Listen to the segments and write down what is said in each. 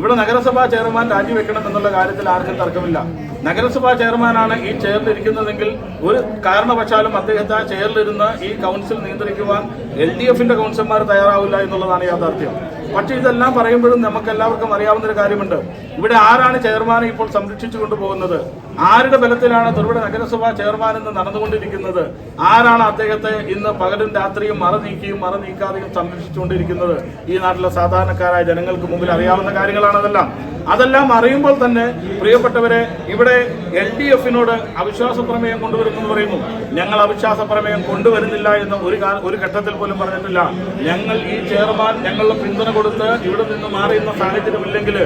ഇവിടെ നഗരസഭാ ചെയർമാൻ രാജിവെക്കണം എന്നുള്ള കാര്യത്തിൽ ആർക്കും തർക്കമില്ല. നഗരസഭാ ചെയർമാനാണ് ഈ ചെയറിലിരിക്കുന്നതെങ്കിൽ ഒരു കാരണവശാലും അദ്ദേഹത്തെ ആ ചെയറിലിരുന്ന് ഈ കൗൺസിൽ നിയന്ത്രിക്കുവാൻ എൽ ഡി എഫിന്റെ കൗൺസിലർമാർ തയ്യാറാവില്ല എന്നുള്ളതാണ് യാഥാർത്ഥ്യം. പക്ഷേ ഇതെല്ലാം പറയുമ്പോഴും നമുക്ക് എല്ലാവർക്കും അറിയാവുന്ന ഒരു കാര്യമുണ്ട്. ഇവിടെ ആരാണ് ചെയർമാനെ ഇപ്പോൾ സംരക്ഷിച്ചു കൊണ്ടുപോകുന്നത്? ആരുടെ ബലത്തിലാണ് തൊടുപുഴ നഗരസഭാ ചെയർമാൻ എന്ന് നടന്നുകൊണ്ടിരിക്കുന്നത്? ആരാണ് അദ്ദേഹത്തെ ഇന്ന് പകലും രാത്രിയും മറ നീക്കിയും മറ നീക്കാതെയും സംരക്ഷിച്ചുകൊണ്ടിരിക്കുന്നത്? ഈ നാട്ടിലെ സാധാരണക്കാരായ ജനങ്ങൾക്ക് മുമ്പിൽ അറിയാവുന്ന കാര്യങ്ങളാണ് അതെല്ലാം. അതെല്ലാം അറിയുമ്പോൾ തന്നെ പ്രിയപ്പെട്ടവരെ ഇവിടെ എൽ ഡി എഫിനോട് അവിശ്വാസ പ്രമേയം കൊണ്ടുവരുമെന്ന് പറയുന്നു. ഞങ്ങൾ അവിശ്വാസ പ്രമേയം കൊണ്ടുവരുന്നില്ല എന്ന് ഒരു ഒരു ഘട്ടത്തിൽ പോലും പറഞ്ഞിട്ടില്ല. ഞങ്ങൾ ഈ ചെയർമാൻ ഞങ്ങളുടെ പിന്തുണ കൊടുത്ത് ഇവിടെ നിന്ന് മാറിയുന്ന സാഹചര്യമില്ലെങ്കിൽ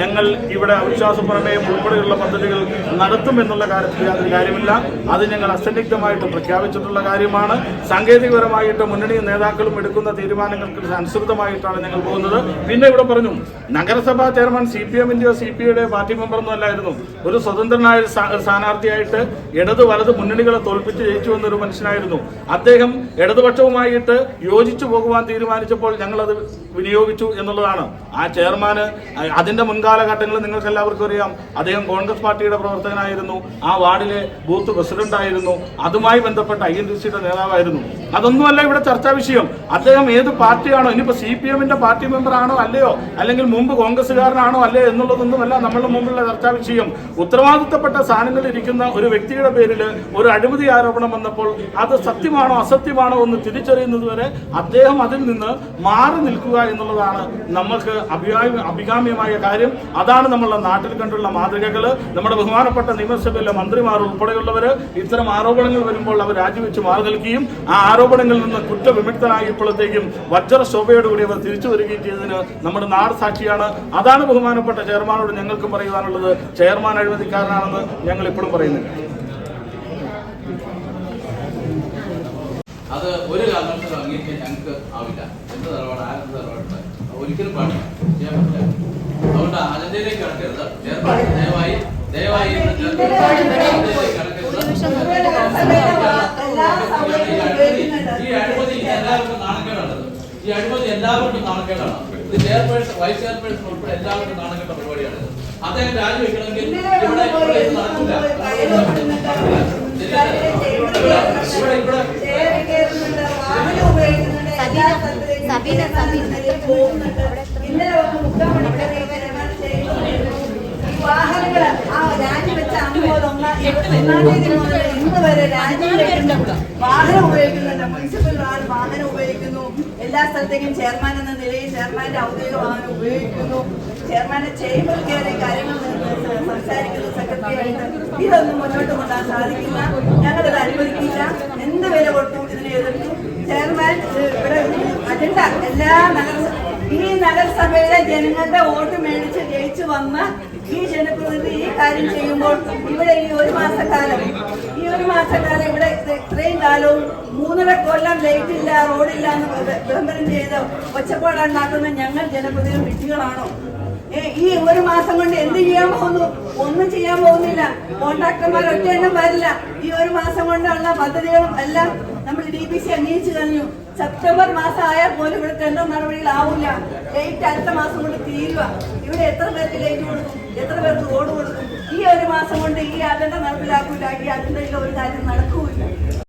ഞങ്ങൾ ഇവിടെ അവിശ്വാസ പ്രമേയം ഉൾപ്പെടെയുള്ള പദ്ധതികൾ നടത്തും എന്നുള്ള കാര്യത്തിൽ യാതൊരു കാര്യമില്ല. അത് ഞങ്ങൾ അസന്നിഗ്ധമായിട്ട് പ്രഖ്യാപിച്ചിട്ടുള്ള കാര്യമാണ്. സാങ്കേതികപരമായിട്ട് മുന്നണി നേതാക്കളും എടുക്കുന്ന തീരുമാനങ്ങൾക്ക് അനുസൃതമായിട്ടാണ് ഞങ്ങൾ പോകുന്നത്. പിന്നെ ഇവിടെ പറഞ്ഞു നഗരസഭാ ചെയർമാൻ സി പി എമ്മിന്റെയോ സി പി ഐയുടെ പാർട്ടി മെമ്പറൊന്നും അല്ലായിരുന്നു. ഒരു സ്വതന്ത്രനായ സ്ഥാനാർത്ഥിയായിട്ട് ഇടത് വലത് മുന്നണികളെ തോൽപ്പിച്ച് ജയിച്ചു വന്ന ഒരു മനുഷ്യനായിരുന്നു. അദ്ദേഹം ഇടതുപക്ഷവുമായിട്ട് യോജിച്ചു പോകുവാൻ തീരുമാനിച്ചപ്പോൾ ഞങ്ങളത് വിനിയോഗിച്ചു എന്നുള്ളതാണ്. ആ ചെയർമാന് അതിന്റെ മുൻകാലഘട്ടങ്ങളിൽ നിങ്ങൾക്ക് എല്ലാവർക്കും അറിയാം. അദ്ദേഹം കോൺഗ്രസ് പാർട്ടിയുടെ പ്രവർത്തകനായിരുന്നു. ആ വാർഡിലെ ബൂത്ത് പ്രസിഡന്റായിരുന്നു. അതുമായി ബന്ധപ്പെട്ട ഐ എൻ ഡി സിയുടെ നേതാവായിരുന്നു. അതൊന്നുമല്ല ഇവിടെ ചർച്ചാ വിഷയം. അദ്ദേഹം ഏത് പാർട്ടിയാണോ ഇനിയിപ്പോ സി പി എമ്മിന്റെ പാർട്ടി മെമ്പർ ആണോ അല്ലയോ? അല്ലെങ്കിൽ മുമ്പ് കോൺഗ്രസ്സുകാരനാണോ അല്ലയോ എന്നുള്ളതൊന്നുമല്ല നമ്മളുടെ മുമ്പിലുള്ള ചർച്ചാ വിഷയം ഉത്തരവാദിത്തപ്പെട്ട സ്ഥാനങ്ങളിൽ ഇരിക്കുന്ന ഒരു വ്യക്തിയുടെ പേരിൽ ഒരു അഴിമതി ആരോപണം വന്നപ്പോൾ അത് സത്യമാണോ അസത്യമാണോ എന്ന് തിരിച്ചറിയുന്നത് വരെ അദ്ദേഹം അതിൽ നിന്ന് മാറി നിൽക്കുക എന്നുള്ളതാണ് നമ്മൾക്ക് അഭികാമ്യ അഭികാമ്യമായ കാര്യം. അതാണ് നമ്മളുടെ നാട്ടിൽ കണ്ടുള്ള മാതൃകകൾ നമ്മുടെ ബഹുമാനപ്പെട്ട നിയമസഭയിലെ മന്ത്രിമാർ ഉൾപ്പെടെയുള്ളവർ ഇത്തരം ആരോപണങ്ങൾ വരുമ്പോൾ അവർ രാജിവെച്ച് മാറി നിൽക്കുകയും ആ ആരോപണങ്ങളിൽ നിന്ന് കുറ്റവിമുക്തനായപ്പോഴത്തേക്കും വജ്ര ശോഭയോടുകൂടി അവർ തിരിച്ചു വരികയും ചെയ്തതിന് നമ്മുടെ നാട് സാക്ഷിയാണ്. അതാണ് ബഹുമാനപ്പെട്ട ചെയർമാനോട് ഞങ്ങൾക്ക് പറയുവാനുള്ളത് ചെയർമാൻ അഴിമതിക്കാരനാണെന്ന് ഞങ്ങൾ ഇപ്പോഴും പറയുന്നില്ല. അത് ഒരു കാരണവശാലും അംഗീകരിക്കാൻ ഞങ്ങൾക്ക് ആവില്ല. എന്ത് നിലപാട് ആരെന്ത് നിലപാടുണ്ട് ഒരിക്കലും പാടില്ല. ചെയ്യാൻ പറ്റില്ല. അതുകൊണ്ട് അജണ്ടയിലേക്ക് കടക്കരുത്. ചെയർമാൻ ദയവായി ദയവായി. ഈ അഴിമതി എല്ലാവർക്കും നാണക്കേടാണ്. ഈ അഴിമതി എല്ലാവർക്കും നാണക്കേടാണ്. ഇത് ചെയർപേഴ്സൺ വൈസ് ചെയർപേഴ്സൺ ഉൾപ്പെടെ എല്ലാവരും നാണക്കേണ്ട പരിപാടിയാണ്. അദ്ദേഹം രാജിവെക്കണമെങ്കിൽ ഇവിടെ ഇവിടെ ഇത് നടക്കില്ല. ഇവിടെ ഇവിടെ. ഇന്നലെ വന്ന് മുക്കാൽ മണിക്കൂർ വാഹനങ്ങൾ ആ രാജിവെച്ച മുതൽ ഒന്നാം തീയതി മുതൽ ഇന്ന് വരെ വാഹനം ഉപയോഗിക്കുന്നുണ്ട്. മുനിസിപ്പൽ വാഹനം ഉപയോഗിക്കുന്നു. എല്ലാ സ്ഥലത്തേക്കും ചെയർമാൻ എന്ന നിലയിൽ ചെയർമാന്റെ ഔദ്യോഗിക വാഹനം ഉപയോഗിക്കുന്നു. ചെയർമാന്റെ ചേംബർ കയറി കാര്യങ്ങൾ സംസാരിക്കുന്നു. സെക്രട്ടറി ആയിട്ട് ഇതൊന്നും മുന്നോട്ട് കൊണ്ടുപോകാൻ സാധിക്കില്ല. ഞങ്ങളിത് അനുവദിക്കില്ല. എന്ത് വില കൊടുത്തും ഇതിനെ എതിർത്തു. ചെയർമാൻ ഇവിടെ അജണ്ട എല്ലാ നഗരസഭ ഈ നഗരസഭയിലെ ജനങ്ങളുടെ വോട്ട് മേടിച്ച് ജയിച്ചു വന്ന ഈ ജനപ്രതിനിധി ഈ കാര്യം ചെയ്യുമ്പോൾ ഇവിടെ ഈ ഒരു മാസക്കാലം ഈ ഒരു മാസക്കാലം ഇവിടെ ഇത് ഇത്രയും കാലവും മൂന്നര കൊല്ലം ലൈറ്റ് ഇല്ല റോഡില്ല എന്ന് വിള- വിളംബരം ചെയ്ത് ഒച്ചപ്പാടുണ്ടാക്കുന്ന ഞങ്ങൾ ജനപ്രതിനിധി വിട്ടികളാണോ ഈ ഒരു മാസം കൊണ്ട് എന്ത് ചെയ്യാൻ പോകുന്നു? ഒന്നും ചെയ്യാൻ പോകുന്നില്ല. കോൺട്രാക്ടർമാർ ഒറ്റ എണ്ണം വരില്ല. ഈ ഒരു മാസം കൊണ്ടുള്ള പദ്ധതികളും എല്ലാം നമ്മൾ ഡി പി സി അംഗീകരിച്ചു കഴിഞ്ഞു. സെപ്റ്റംബർ മാസം ആയാൽ പോലും ഇവിടെ ടെൻഡർ നടപടികളാവില്ല. ലേറ്റ് അടുത്ത മാസം കൊണ്ട് തീരുക. ഇവിടെ എത്ര പേർക്ക് ലൈറ്റ് കൊടുക്കും? എത്ര പേർക്ക് റോഡ് കൊടുക്കും? ഈ ഒരു മാസം കൊണ്ട് ഈ അജണ്ട നടപ്പിലാക്കൂല. ഈ അജണ്ടയിൽ ഒരു കാര്യം നടക്കൂല